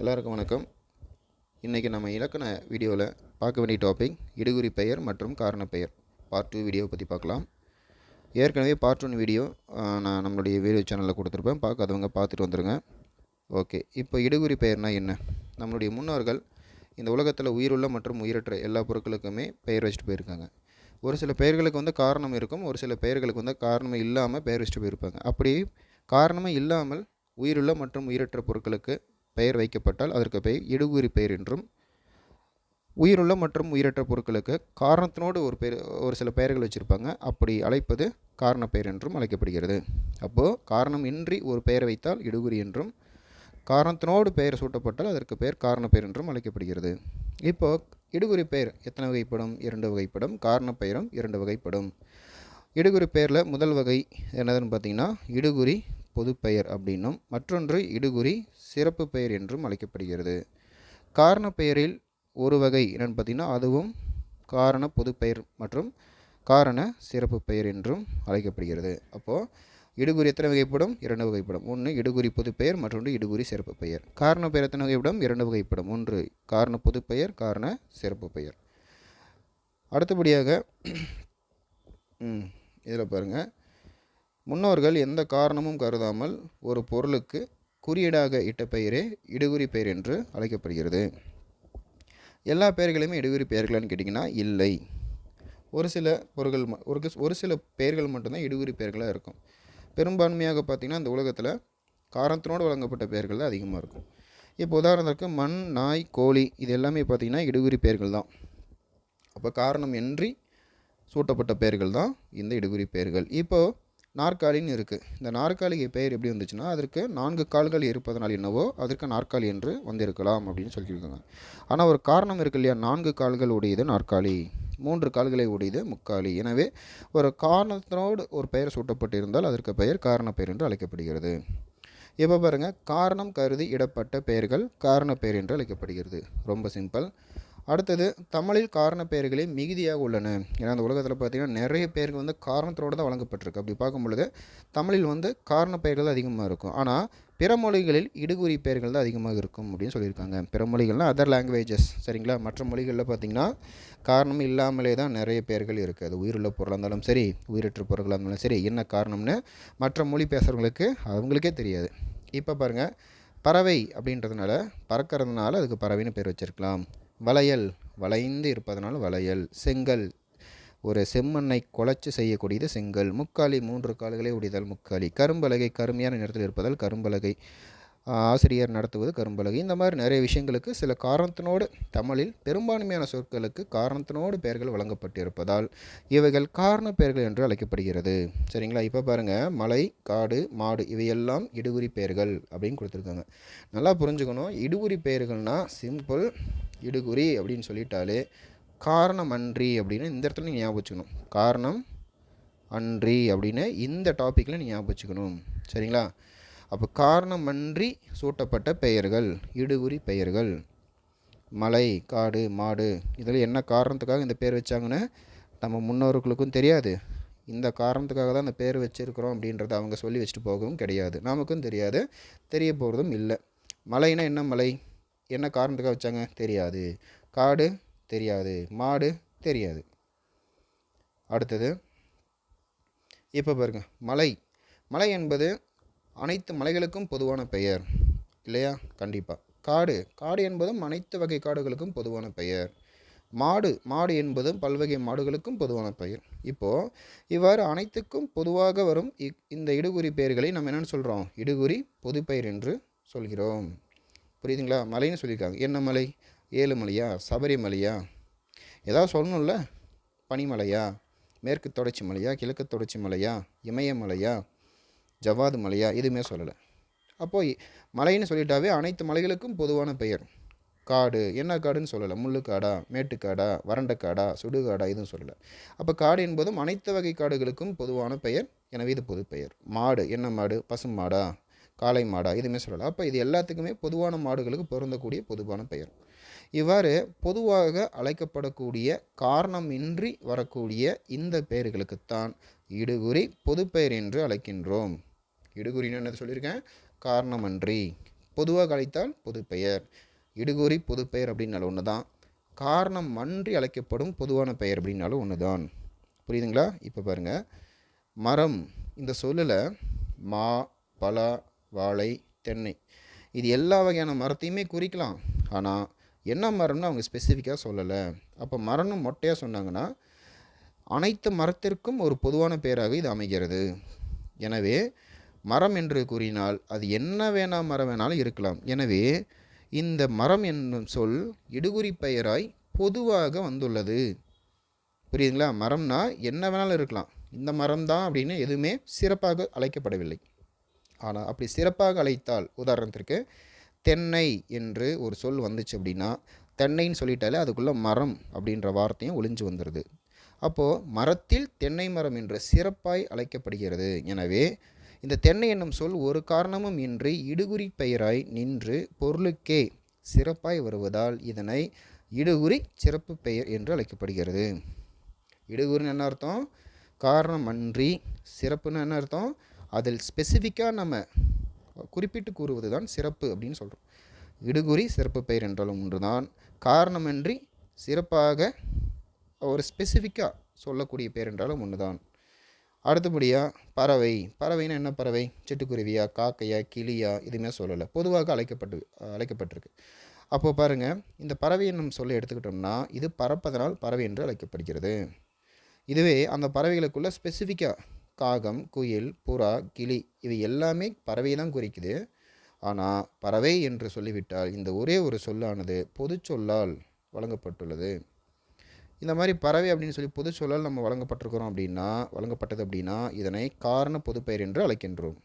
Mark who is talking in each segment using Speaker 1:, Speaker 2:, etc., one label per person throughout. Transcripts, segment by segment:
Speaker 1: எல்லாருக்கும் வணக்கம். இன்றைக்கி நம்ம இலக்கண வீடியோவில் பார்க்க வேண்டிய டாபிக் இடுகுறி பெயர் மற்றும் காரண பெயர். பார்ட் டூ வீடியோவை பற்றி பார்க்கலாம். ஏற்கனவே பார்ட் ஒன் வீடியோ நான் நம்மளுடைய வீடியோ சேனலில் கொடுத்துருப்பேன். பார்க்காதவங்க பார்த்துட்டு வந்துடுங்க ஓகே இப்போ இடுகுறி பெயர்னால் என்ன? நம்மளுடைய முன்னோர்கள் இந்த உலகத்தில் உயிருள்ள மற்றும் உயிரற்ற எல்லா பொருட்களுக்குமே பெயர் வச்சுட்டு போயிருக்காங்க. ஒரு சில பெயர்களுக்கு வந்து காரணம் இருக்கும் ஒரு சில பெயர்களுக்கு வந்து காரணமே இல்லாமல் பெயர் வச்சுட்டு போயிருப்பாங்க. அப்படி காரணமே இல்லாமல் உயிருள்ள மற்றும் உயிரற்ற பொருட்களுக்கு பெயர் வைக்கப்பட்டால் அதற்கு பெயர் இடுகுறி பெயர் என்றும் உயிருள்ள மற்றும் உயிரற்ற பொருட்களுக்கு காரணத்தினோடு ஒரு பெயர் ஒரு சில பெயர்கள் வச்சுருப்பாங்க. அப்படி அழைப்பது காரண பெயர் என்றும் அழைக்கப்படுகிறது. அப்போது காரணம் இன்றி ஒரு பெயர் வைத்தால் இடுகுறி என்றும் காரணத்தினோடு பெயர் சூட்டப்பட்டால் அதற்கு பெயர் காரண பெயர் என்றும் அழைக்கப்படுகிறது. இப்போது இடுகுறி பெயர் எத்தனை வகைப்படும்? இரண்டு வகைப்படும். காரண பெயரும் இரண்டு வகைப்படும். இடுகுறி பெயரில் முதல் வகை என்னதுன்னு பார்த்தீங்கன்னா இடுகுறி பொதுப்பெயர் அப்படின்னும் மற்றொன்று இடுகுறி சிறப்பு பெயர் என்றும் அழைக்கப்படுகிறது. காரண பெயரில் ஒரு வகை என்னென்னு பார்த்தீங்கன்னா அதுவும் காரண பொதுப்பெயர் மற்றும் காரண சிறப்பு பெயர் என்றும் அழைக்கப்படுகிறது. அப்போது இடுகுறி எத்தனை வகைப்படும்? இரண்டு வகைப்படும். ஒன்று இடுகுறி பொதுப்பெயர் மற்றொன்று இடுகுறி சிறப்பு பெயர். காரண பெயர் எத்தனை வகைப்படும்? இரண்டு வகைப்படும். ஒன்று காரண பொதுப்பெயர் காரண சிறப்பு பெயர். அடுத்தபடியாக இதில் பாருங்கள் முன்னோர்கள் எந்த காரணமும் கருதாமல் ஒரு பொருளுக்கு குறியீடாக இட்ட பெயரே இடுகுறி பெயர் என்று அழைக்கப்படுகிறது. எல்லா பெயர்களுமே இடுகுறி பெயர்களான்னு கேட்டிங்கன்னா இல்லை. ஒரு சில பொருள்கள் ம- ஒரு ஒரு சில பெயர்கள் மட்டும்தான் இடுகுறி பெயர்களாக இருக்கும். பெரும்பான்மையாக பார்த்திங்கன்னா இந்த உலகத்தில் காரணத்தினோடு வழங்கப்பட்ட பெயர்கள் தான் அதிகமாக இருக்கும். இப்போ உதாரணத்துக்கு மண் நாய் கோழி இது எல்லாமே பார்த்திங்கன்னா இடுகுறி பெயர்கள் தான். அப்போ காரணம் இன்றி சூட்டப்பட்ட பெயர்கள் தான் இந்த இடுகுறி பெயர்கள். இப்போது நாற்காலின்னு இருக்குது இந்த நாற்காலிக்கு பெயர் எப்படி வந்துச்சுன்னா அதற்கு நான்கு கால்கள் இருப்பதனால் என்னவோ அதற்கு நாற்காலி என்று வந்திருக்கலாம் அப்படின்னு சொல்லியிருக்காங்க. ஆனால் ஒரு காரணம் இருக்கு இல்லையா? நான்கு கால்கள் உடையது நாற்காலி மூன்று கால்களை உடையது முக்காலி. எனவே ஒரு காரணத்தினோடு ஒரு பெயர் சூட்டப்பட்டிருந்தால் அதற்கு பெயர் காரண பெயர் என்று அழைக்கப்படுகிறது. இப்போ பாருங்கள் காரணம் கருதி இடப்பட்ட பெயர்கள் காரண பெயர் என்று அழைக்கப்படுகிறது. ரொம்ப சிம்பிள். அடுத்தது தமிழில் காரண பெயர்களே மிகுதியாக உள்ளன. ஏன்னா அந்த உலகத்தில் பார்த்திங்கன்னா நிறைய பேருக்கு வந்து காரணத்தோடு தான் வழங்கப்பட்டிருக்கு. அப்படி பார்க்கும் பொழுது தமிழில் வந்து காரண பெயர்கள் தான் அதிகமாக இருக்கும். ஆனால் பிற மொழிகளில் இடுகுறி பெயர்கள் தான் அதிகமாக இருக்கும் அப்படின்னு சொல்லியிருக்காங்க. பிற மொழிகள்னால் அதர் லாங்குவேஜஸ் சரிங்களா? மற்ற மொழிகளில் பார்த்திங்கன்னா காரணம் இல்லாமலே தான் நிறைய பெயர்கள் இருக்குது அது உயிருள்ள பொருளாக இருந்தாலும் சரி உயிரற்ற பொருளாக இருந்தாலும் சரி என்ன காரணம்னு மற்ற மொழி பேசுகிறவங்களுக்கு அவங்களுக்கே தெரியாது. இப்போ பாருங்கள் பறவை அப்படின்றதுனால பறக்கிறதுனால அதுக்கு பறவைன்னு பேர் வச்சிருக்கலாம். வளையல் வளைந்து இருப்பதனால் வளையல். செங்கல் ஒரு செம்மண்ணை குழச்சி செய்யக்கூடியது செங்கல். முக்காலி மூன்று கால்களை உடைதல் முக்காலி. கரும்பலகை கருமையான நிறத்தில் இருப்பதால் கரும்பலகை. ஆசிரியர் நடத்துவது கரும்பலகை. இந்த மாதிரி நிறைய விஷயங்களுக்கு சில காரணத்தினோடு தமிழில் பெரும்பான்மையான சொற்களுக்கு காரணத்தினோடு பெயர்கள் வழங்கப்பட்டிருப்பதால் இவைகள் காரண பெயர்கள் என்று அழைக்கப்படுகிறது. சரிங்களா? இப்போ பாருங்கள் மலை காடு மாடு இவையெல்லாம் இடுகுறி பெயர்கள் அப்படின்னு கொடுத்துருக்காங்க. நல்லா புரிஞ்சுக்கணும். இடுகுறி பெயர்கள்னால் சிம்பிள் இடுகுறி அப்படின்னு சொல்லிட்டாலே காரணம் அன்றி அப்படின்னு இந்த இடத்துல நீ ஞாபகம் வச்சுக்கணும். காரணம் அன்றி அப்படின்னு இந்த டாப்பிக்கில் நீ ஞாபகம் வச்சுக்கணும். சரிங்களா? அப்போ காரணமன்றி சூட்டப்பட்ட பெயர்கள் இடுகுறி பெயர்கள். மலை காடு மாடு இதில் என்ன காரணத்துக்காக இந்த பேர் வச்சாங்கன்னு நம்ம முன்னோர்களுக்கும் தெரியாது. இந்த காரணத்துக்காக தான் இந்த பேர் வச்சுருக்கிறோம் அப்படின்றத அவங்க சொல்லி வச்சுட்டு போகவும் கிடையாது. நமக்கும் தெரியாது தெரிய போகிறதும் இல்லை. மலைனா என்ன மலை? என்ன காரணத்துக்காக வச்சாங்க? தெரியாது. காடு? தெரியாது. மாடு? தெரியாது. அடுத்தது இப்போ பாருங்க மலை. மலை என்பது அனைத்து மலைகளுக்கும் பொதுவான பெயர். இல்லையா? கண்டிப்பாக காடு. காடு என்பதும் அனைத்து வகை காடுகளுக்கும் பொதுவான பெயர். மாடு. மாடு என்பதும் பல்வகை மாடுகளுக்கும் பொதுவான பெயர். இப்போது இவ்வாறு அனைத்துக்கும் பொதுவாக வரும் இந்த இடுகுறி பெயர்களை நம்ம என்னென்னு சொல்கிறோம் இடுகுறி பொதுப்பெயர் என்று சொல்கிறோம். புரியுதுங்களா? மலைன்னு சொல்லியிருக்காங்க. என்ன மலை? ஏழுமலையா சபரிமலையா ஏதாவது சொல்லணும்ல? பனிமலையா? மேற்கு தொடர்ச்சி மலையா? கிழக்கு தொடர்ச்சி மலையா? இமயமலையா ஜவ்வாது மலையா எதுவுமே சொல்லலை. அப்போது மலைன்னு சொல்லிட்டாவே அனைத்து மலைகளுக்கும் பொதுவான பெயர். காடு என்ன காடுன்னு சொல்லலை. முள்ளுக்காடா மேட்டுக்காடா வறண்ட காடா சுடுகாடா எதுவும் சொல்லலை. அப்போ காடு என்பதும் அனைத்து வகை காடுகளுக்கும் பொதுவான பெயர். எனவே இது பொது பெயர். மாடு என்ன மாடு? பசும் மாடா? காளை மாடா? எதுவுமே சொல்லலை. அப்போ இது எல்லாத்துக்குமே பொதுவான மாடுகளுக்கு பொருந்தக்கூடிய பொதுவான பெயர். இவ்வாறு பொதுவாக அழைக்கப்படக்கூடிய காரணமின்றி வரக்கூடிய இந்த பெயர்களுக்குத்தான் இடுகுறி பொதுப்பெயர் என்று அழைக்கின்றோம். இடுகுறின்னு என்ன சொல்லியிருக்கேன்? காரணமன்றி. பொதுவாக அழைத்தால் பொதுப்பெயர். இடுகுறி பொதுப்பெயர் அப்படின்னாலும் ஒன்று தான் காரணம் அன்றி அழைக்கப்படும் பொதுவான பெயர் அப்படின்னாலும் ஒன்று தான் புரியுதுங்களா? இப்போ பாருங்கள் மரம். இந்த சொல்லில் மா பலா வாழை தென்னை. இது எல்லா வகையான மரத்தையுமே குறிக்கலாம். ஆனால் என்ன மரம்னு அவங்க ஸ்பெசிஃபிக்காக சொல்லலை. அப்போ மரம்னு மொட்டையாக சொன்னாங்கன்னா அனைத்து மரத்திற்கும் ஒரு பொதுவான பெயராக இது அமைகிறது. எனவே மரம் என்று கூறினால் அது என்ன வேணா மரம் வேணாலும் இருக்கலாம். எனவே இந்த மரம் என்னும் சொல் இடுகுறி பெயராய் பொதுவாக வந்துள்ளது. புரியுதுங்களா? மரம்னா என்ன வேணாலும் இருக்கலாம். இந்த மரம் தான் அப்படின்னு எதுவுமே சிறப்பாக அழைக்கப்படவில்லை. ஆனால் அப்படி சிறப்பாக அழைத்தால் உதாரணத்திற்கு தென்னை என்று ஒரு சொல் வந்துச்சு அப்படின்னா தென்னைன்னு சொல்லிட்டாலே அதுக்குள்ளே மரம் அப்படின்ற வார்த்தையும் ஒளிஞ்சு வந்துடுது அப்போது மரத்தில் தென்னை மரம் என்று சிறப்பாய் அழைக்கப்படுகிறது. எனவே இந்த தென்னை என்னும் சொல் ஒரு காரணமும் இன்றி இடுகுறி பெயராய் நின்று பொருளுக்கே சிறப்பாய் வருவதால் இதனை இடுகுறி சிறப்பு பெயர் என்று அழைக்கப்படுகிறது. இடுகுறின்னு என்ன அர்த்தம்? காரணம் அன்றி சிறப்புன்னு என்ன அர்த்தம்? அதில் ஸ்பெசிஃபிக்காக நம்ம குறிப்பிட்டு கூறுவது தான் சிறப்பு அப்படின்னு சொல்கிறோம் இடுகுறி சிறப்பு பெயர் என்றாலும் ஒன்றுதான். காரணமின்றி சிறப்பாக ஒரு ஸ்பெசிஃபிக்காக சொல்லக்கூடிய பேர் என்றாலும் ஒன்று தான் அடுத்தபடியாக பறவை. பறவைன்னா என்ன பறவை? சிட்டுக்குருவியா காக்கையா கிளியா? எதுவுமே சொல்லலை. பொதுவாக அழைக்கப்பட்டு அழைக்கப்பட்டிருக்கு. அப்போது பாருங்கள் இந்த பறவை என்னும் சொல்ல எடுத்துக்கிட்டோம்னா இது பறப்பதனால் பறவை என்று அழைக்கப்படுகிறது. இதுவே அந்த பறவைகளுக்குள்ள ஸ்பெசிஃபிக்காக காகம் குயில் புறா கிளி இவை எல்லாமே பறவையை தான் குறிக்குது. ஆனால் பறவை என்று சொல்லிவிட்டால் இந்த ஒரே ஒரு சொல்லானது பொது சொல்லால் வழங்கப்பட்டுள்ளது. இந்த மாதிரி பறவை அப்படின்னு சொல்லி பொது சொல்லால் நம்ம வழங்கப்பட்டிருக்கிறோம் அப்படின்னா வழங்கப்பட்டது அப்படின்னா இதனை காரண பொதுப்பெயர் என்று அழைக்கின்றோம்.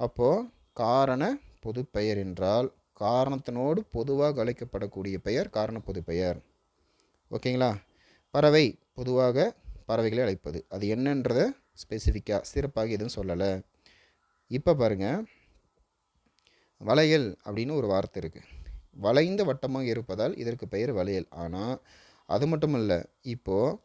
Speaker 1: அப்போது காரண பொதுப்பெயர் என்றால் காரணத்தினோடு பொதுவாக அழைக்கப்படக்கூடிய பெயர் காரண பொதுப்பெயர். ஓகேங்களா? பறவை பொதுவாக பறவைகளை அழைப்பது. அது என்னன்றதை ஸ்பெசிஃபிக்காக சிறப்பாக எதுவும் சொல்லலை. இப்போ பாருங்கள் வளையல் அப்படின்னு ஒரு வார்த்தை இருக்குது வளைந்த வட்டமாக இருப்பதால் இதற்கு பெயர் வளையல். ஆனால் அது மட்டும் இல்லை இப்போது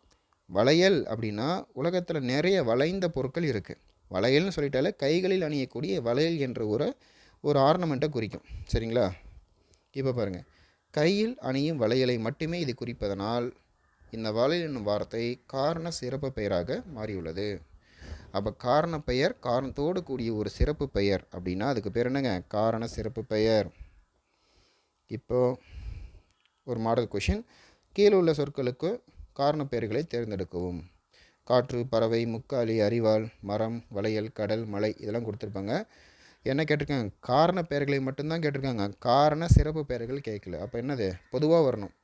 Speaker 1: வளையல் அப்படின்னா உலகத்தில் நிறைய வளைந்த பொருட்கள் இருக்குது வளையல்னு சொல்லிட்டாலே கைகளில் அணியக்கூடிய வளையல் என்ற ஒரு ஒரு ஆர்னமெண்ட்டை குறிக்கும். சரிங்களா? இப்போ பாருங்கள் கையில் அணியும் வளையலை மட்டுமே இது குறிப்பதனால் இந்த வளையல் என்னும் வார்த்தை காரண சிறப்பு பெயராக மாறியுள்ளது. அப்போ காரண பெயர் காரணத்தோடு கூடிய ஒரு சிறப்பு பெயர் அப்படின்னா அதுக்கு பேர் என்னங்க? காரண சிறப்பு பெயர். இப்போ ஒரு மாடல் கொஷின் கீழே உள்ள சொற்களுக்கு காரண பெயர்களை தேர்ந்தெடுக்கவும். காற்று பறவை முக்காலி அறிவாள் மரம் வளையல் கடல் மலை இதெல்லாம் கொடுத்துருப்பாங்க. என்ன கேட்டிருக்காங்க? காரண பெயர்களை மட்டும்தான் கேட்டிருக்காங்க. காரண சிறப்பு பெயர்கள் கேட்கல. அப்போ என்னது? பொதுவாக வரணும்.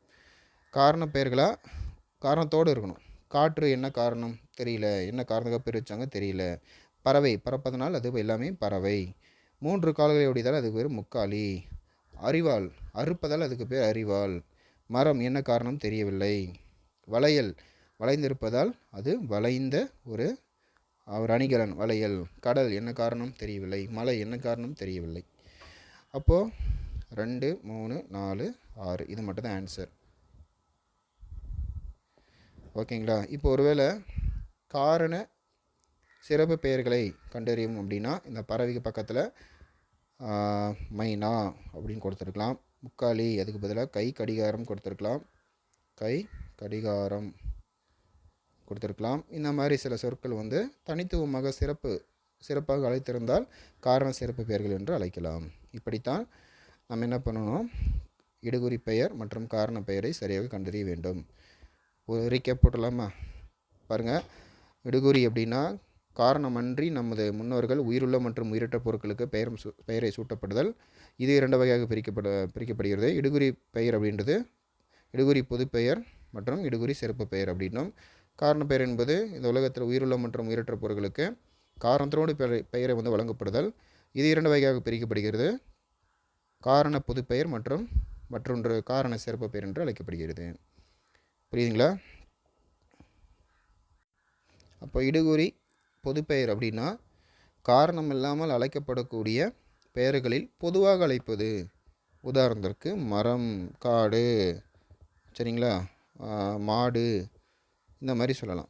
Speaker 1: காரண பெயர்களாக காரணத்தோடு இருக்கணும். காற்று என்ன காரணம்? தெரியல. என்ன காரணத்துக்காக பிரித்தாங்க தெரியல. பறவை பறப்பதனால் அது எல்லாமே பறவை. மூன்று கால்களை உடையதால் அதுக்கு பேர் முக்காலி. அறிவாள் அறுப்பதால் அதுக்கு பேர் அறிவாள் மரம் என்ன காரணம் தெரியவில்லை. வளையல் வளைந்திருப்பதால் அது வளைந்த ஒரு ஒரு அணிகலன் வளையல். கடல் என்ன காரணம் தெரியவில்லை. மலை என்ன காரணம் தெரியவில்லை. அப்போது ரெண்டு மூணு நாலு ஆறு. இது மட்டும் தான் ஆன்சர் ஓகேங்களா? இப்போ ஒருவேளை காரண சிறப்பு பெயர்களை கண்டறியும் அப்படின்னா இந்த பறவைக்கு பக்கத்தில் மைனா அப்படின்னு கொடுத்துருக்கலாம். முக்காலி அதுக்கு பதிலாக கை கடிகாரம் கொடுத்துருக்கலாம். கை கடிகாரம் கொடுத்துருக்கலாம். இந்த மாதிரி சில சொற்கள் வந்து தனித்துவமாக சிறப்பு சிறப்பாக அழைத்திருந்தால் காரண சிறப்பு பெயர்கள் என்று அழைக்கலாம். இப்படித்தான் நம்ம என்ன பண்ணணும்? இடுகுறி பெயர் மற்றும் காரண பெயரை சரியாக கண்டறிய வேண்டும். ஒரு ரீகேப் போட்டலாமா பாருங்கள் இடுகுறி அப்படின்னா காரணமன்றி நமது முன்னோர்கள் உயிருள்ள மற்றும் உயிரற்ற பொருட்களுக்கு பெயர் சு பெயரை சூட்டப்படுதல். இது இரண்டு வகையாக பிரிக்கப்பட பிரிக்கப்படுகிறது. இடுகுறி பெயர் அப்படின்றது இடுகுறி பொதுப்பெயர் மற்றும் இடுகுறி சிறப்பு பெயர் அப்படின்னும். காரணப்பெயர் பெயர் என்பது இந்த உலகத்தில் உயிருள்ள மற்றும் உயிரற்ற பொருட்களுக்கு காரணத்தோடு பெயரை வந்து வழங்கப்படுதல். இது இரண்டு வகையாக பிரிக்கப்படுகிறது. காரண பொதுப்பெயர் மற்றும் மற்றொன்று காரண சிறப்பு பெயர் என்று அழைக்கப்படுகிறது. புரியுதுங்களா? அப்போ இடுகுறி பொதுப்பெயர் அப்படின்னா காரணம் இல்லாமல் அழைக்கப்படக்கூடிய பெயர்களில் பொதுவாக அழைப்பது. உதாரணத்திற்கு மரம் காடு சரிங்களா? மாடு இந்த மாதிரி சொல்லலாம்.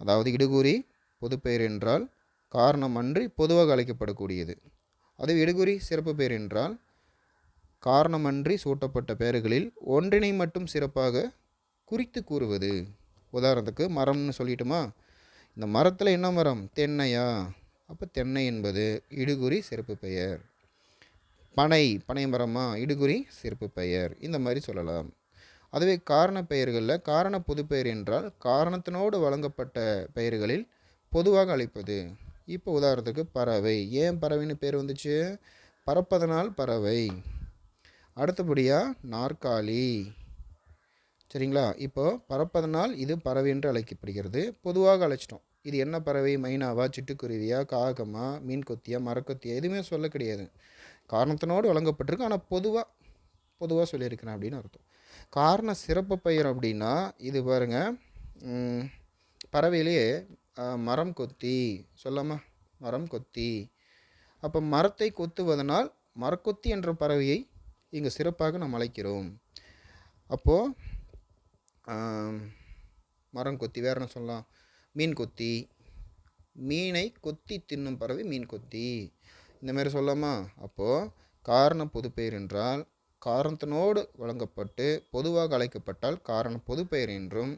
Speaker 1: அதாவது இடுகுறி பொதுப்பெயர் என்றால் காரணமன்றி பொதுவாக அழைக்கப்படக்கூடியது. அது இடுகுறி சிறப்பு பெயர் என்றால் காரணமன்றி சூட்டப்பட்ட பெயர்களில் ஒன்றினை மட்டும் சிறப்பாக குறித்து கூறுவது. உதாரணத்துக்கு மரம்னு சொல்லிட்டுமா? இந்த மரத்தில் என்ன மரம்? தென்னையா? அப்போ தென்னை என்பது இடுகுறி சிறப்பு பெயர். பனை பனை மரமா? இடுகுறி சிறப்பு பெயர். இந்த மாதிரி சொல்லலாம். அதுவே காரண பெயர்களில் காரண பொதுப்பெயர் என்றால் காரணத்தினோடு வழங்கப்பட்ட பெயர்களில் பொதுவாக அழைப்பது. இப்போ உதாரணத்துக்கு பறவை. ஏன் பறவைன்னு பேர் வந்துச்சு? பறப்பதனால் பறவை. அடுத்தபடியாக நாற்காலி. சரிங்களா? இப்போது பறப்பதனால் இது பறவை என்று அழைக்கப்படுகிறது. பொதுவாக அழைச்சிட்டோம். இது என்ன பறவை? மைனாவா சிட்டுக்குருவியா காகமா மீன் கொத்தியா மரக்கொத்தியா? எதுவுமே சொல்ல கிடையாது. காரணத்தினோடு வழங்கப்பட்டிருக்கு. ஆனால் பொதுவாக பொதுவாக சொல்லியிருக்கிறேன் அப்படின்னு அர்த்தம். காரண சிறப்பு பயிர் அப்படின்னா இது பாருங்க பறவையிலேயே மரம் கொத்தி சொல்லாமா மரம் கொத்தி. அப்போ மரத்தை கொத்துவதனால் மரக்கொத்தி என்ற பறவையை இங்கே சிறப்பாக நாம் அழைக்கிறோம். அப்போது மரம் கொத்தி வேற என்ன சொல்லலாம்? மீன் கொத்தி. மீனை கொத்தி தின்னும் பறவை மீன் கொத்தி. இந்த மாதிரி சொல்லாமா அப்போது காரண பொதுப்பெயர் என்றால் காரணத்தினோடு வழங்கப்பட்டு பொதுவாக அழைக்கப்பட்டால் காரண பொதுப்பெயர் என்றும்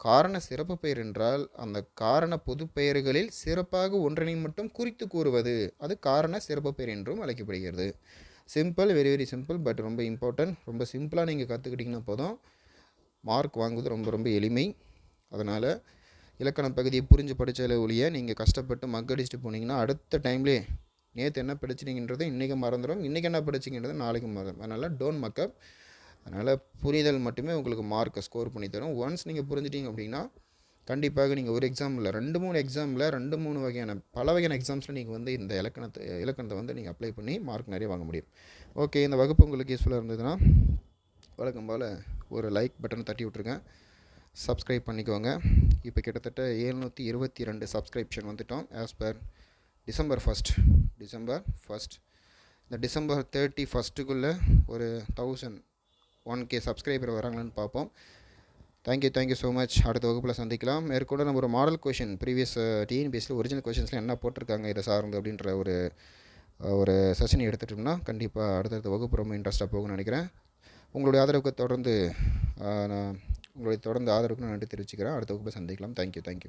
Speaker 1: காரண சிறப்பு பெயர் என்றால் அந்த காரண பொதுப்பெயர்களில் சிறப்பாக ஒன்றினை மட்டும் குறித்து கூறுவது. அது காரண சிறப்பு பெயர் என்றும் அழைக்கப்படுகிறது. Simple very very simple but ரொம்ப இம்பார்ட்டன்ட் ரொம்ப சிம்பிளாக நீங்கள் கற்றுக்கிட்டிங்கன்னா போதும். மார்க் வாங்குவது ரொம்ப ரொம்ப எளிமை. அதனால் இலக்கண பகுதியை புரிஞ்சு படித்தாலே ஒழிய நீங்கள் கஷ்டப்பட்டு மக்கடிச்சுட்டு போனீங்கன்னா அடுத்த டைம்லேயே நேற்று என்ன படிச்சிங்கன்றதை இன்றைக்கி மறந்துடும் இன்றைக்கி என்ன படிச்சிங்கன்றதை நாளைக்கு மறந்துடும் அதனால் டோன்ட் மக்கப் அதனால் புரிதல் மட்டுமே உங்களுக்கு மார்க்கை ஸ்கோர் பண்ணி தரும். ஒன்ஸ் நீங்கள் புரிஞ்சிட்டீங்க அப்படின்னா கண்டிப்பாக நீங்கள் ஒரு எக்ஸாமில் ரெண்டு மூணு எக்ஸாமில் ரெண்டு மூணு வகையான பல வகையான எக்ஸாம்ஸில் நீங்கள் வந்து இந்த இலக்கணத்தை இலக்கணத்தை வந்து நீங்கள் அப்ளை பண்ணி மார்க் நிறைய வாங்க முடியும். ஓகே இந்த வகுப்பு உங்களுக்கு யூஸ்ஃபுல்லாக இருந்ததுன்னா வழக்கம் போல் ஒரு லைக் பட்டனை தட்டி விட்ருங்க சப்ஸ்கிரைப் பண்ணிக்கோங்க. இப்போ கிட்டத்தட்ட ஏழ்நூற்றி இருபத்தி ரெண்டு சப்ஸ்கிரிப்ஷன் வந்துட்டோம். As per December first December first இந்த டிசம்பர் தேர்ட்டி ஃபஸ்ட்டுக்குள்ளே ஒரு தௌசண்ட் ஒன் கே சப்ஸ்கிரைபர் வராங்களான்னு பார்ப்போம். தேங்க்யூ தேங்க்யூ ஸோ மச் அடுத்த வகுப்பில் சந்திக்கலாம். மேற்கூட நம்ம ஒரு மாடல் கொஷின் ப்ரீவியஸ் டிஎன்பிஎஸ்சில் ஒரிஜினல் கொஷின்ஸில் என்ன போட்டிருக்காங்க இதை சார்ந்து அப்படின்ற ஒரு uh, ஒரு செஷன் எடுத்துட்டோம்னா கண்டிப்பாக அடுத்தடுத்த வகுப்பு ரொம்ப இன்ட்ரெஸ்ட்டாக போகும்னு நினைக்கிறேன். உங்களுடைய ஆதரவுக்கு தொடர்ந்து நான் உங்களுடைய தொடர்ந்து ஆதரவுக்கு நான் நன்றி தெரிவிச்சுக்கிறேன். அடுத்த வகுப்பில் சந்திக்கலாம். Thank you thank you